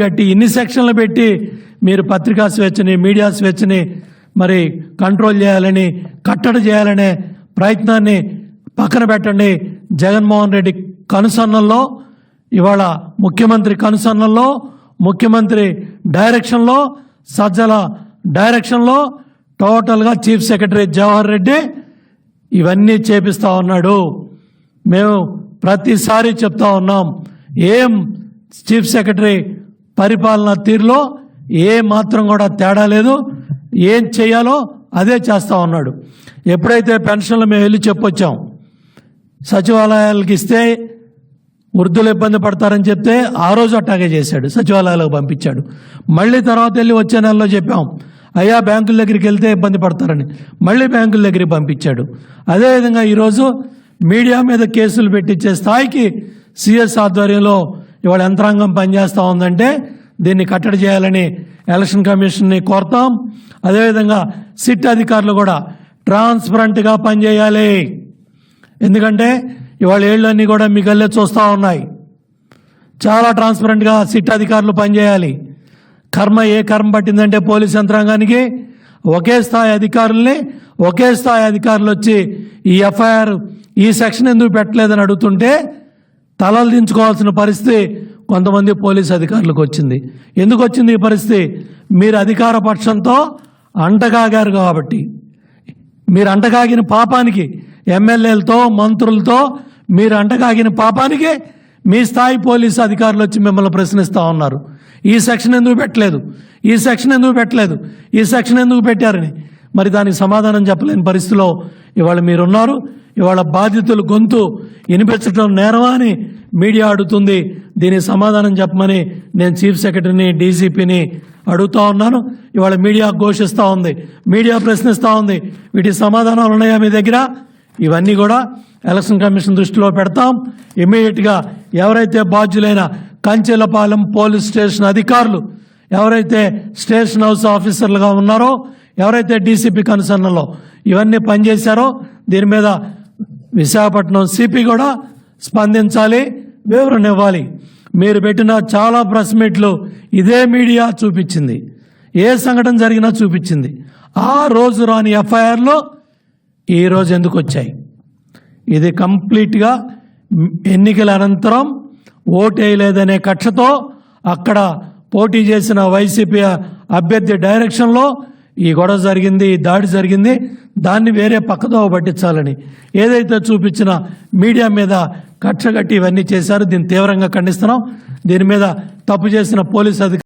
కట్టి ఇన్ని సెక్షన్లు పెట్టి మీరు పత్రికా స్వేచ్ఛని మీడియా స్వేచ్ఛని మరి కంట్రోల్ చేయాలని కట్టడి చేయాలనే ప్రయత్నాన్ని పక్కన పెట్టండి. జగన్మోహన్ రెడ్డి కనుసన్నల్లో ఇవాళ ముఖ్యమంత్రి కనుసన్నల్లో ముఖ్యమంత్రి డైరెక్షన్లో సజ్జల డైరెక్షన్లో టోటల్గా చీఫ్ సెక్రటరీ జవహర్ రెడ్డి ఇవన్నీ చేపిస్తా ఉన్నాడు. మేము ప్రతిసారి చెప్తా ఉన్నాం ఏం చీఫ్ సెక్రటరీ పరిపాలన తీరులో ఏ మాత్రం కూడా తేడా లేదు. ఏం చేయాలో అదే చేస్తా ఉన్నాడు. ఎప్పుడైతే పెన్షన్లు మేము వెళ్ళి చెప్పొచ్చాం సచివాలయాలకు ఇస్తే వృద్ధులు ఇబ్బంది పడతారని చెప్తే ఆ రోజు అట్టాగే చేశాడు సచివాలయాలకు పంపించాడు. మళ్ళీ తర్వాత వెళ్ళి వచ్చే నెలలో చెప్పాం అయ్యా బ్యాంకుల దగ్గరికి వెళ్తే ఇబ్బంది పడతారని. మళ్ళీ బ్యాంకుల దగ్గరికి పంపించాడు. అదేవిధంగా ఈరోజు మీడియా మీద కేసులు పెట్టించే స్థాయికి సిఎస్ ఆధ్వర్యంలో ఇవాళ యంత్రాంగం పనిచేస్తూ ఉందంటే దీన్ని కట్టడి చేయాలని ఎలక్షన్ కమిషన్ని కోరుతాం. అదేవిధంగా సిట్ అధికారులు కూడా ట్రాన్స్పరెంట్గా పనిచేయాలి. ఎందుకంటే ఇవాళ ఏళ్ళన్నీ కూడా మీ గల్లే చూస్తూ ఉన్నాయి. చాలా ట్రాన్స్పరెంట్గా సిట్ అధికారులు పనిచేయాలి. కర్మ ఏ కర్మ పట్టిందంటే పోలీస్ యంత్రాంగానికి ఒకే స్థాయి అధికారుల్ని ఒకే స్థాయి అధికారులు వచ్చి ఈ ఎఫ్ఐఆర్ ఈ సెక్షన్ ఎందుకు పెట్టలేదని అడుగుతుంటే తలలు దించుకోవాల్సిన పరిస్థితి కొంతమంది పోలీస్ అధికారులకు వచ్చింది. ఎందుకు వచ్చింది ఈ పరిస్థితి? మీరు అధికార పక్షంతో అంటగాగారు కాబట్టి. మీరు అంటగాగిన పాపానికి ఎమ్మెల్యేలతో మంత్రులతో మీరు అంటగాగిన పాపానికి మీ స్థాయి పోలీసు అధికారులు వచ్చి మిమ్మల్ని ప్రశ్నిస్తూ ఉన్నారు. ఈ సెక్షన్ ఎందుకు పెట్టలేదు? ఈ సెక్షన్ ఎందుకు పెట్టలేదు? ఈ సెక్షన్ ఎందుకు పెట్టారని. మరి దానికి సమాధానం చెప్పలేని పరిస్థితిలో ఇవాళ మీరున్నారు. ఇవాళ బాధితులు గొంతు వినిపించడం నేరమా అని మీడియా అడుగుతుంది. దీనికి సమాధానం చెప్పమని నేను చీఫ్ సెక్రటరీని డీజీపీని అడుగుతా ఉన్నాను. ఇవాళ మీడియా ఘోషిస్తూ ఉంది. మీడియా ప్రశ్నిస్తూ ఉంది. వీటి సమాధానాలు ఉన్నాయా మీ దగ్గర? ఇవన్నీ కూడా ఎలక్షన్ కమిషన్ దృష్టిలో పెడతాం. ఇమీడియట్గా ఎవరైతే బాధ్యులైన కంచెలపాలెం పోలీస్ స్టేషన్ అధికారులు ఎవరైతే స్టేషన్ హౌస్ ఆఫీసర్లుగా ఉన్నారో ఎవరైతే డీసీపీ కన్సర్న్లో ఇవన్నీ పనిచేశారో దీని మీద విశాఖపట్నం సిపి కూడా స్పందించాలి. వివరణ ఇవ్వాలి. మీరు పెట్టిన చాలా ప్రెస్ మీట్లు ఇదే మీడియా చూపించింది. ఏ సంఘటన జరిగినా చూపించింది. ఆ రోజు రాని ఎఫ్ఐఆర్లో ఈ రోజు ఎందుకు వచ్చాయి? ఇది కంప్లీట్గా ఎన్నికల అనంతరం ఓటేయలేదనే కక్షతో అక్కడ పోటీ చేసిన వైసీపీ అభ్యర్థి డైరెక్షన్లో ఈ గొడవ జరిగింది ఈ దాడి జరిగింది. దాన్ని వేరే పక్కతో పట్టించాలని ఏదైతే చూపించిన మీడియా మీద కక్ష కట్టి ఇవన్నీ చేశారు. దీన్ని తీవ్రంగా ఖండిస్తున్నాం. దీని మీద తప్పు చేసిన పోలీస్ అధికారులు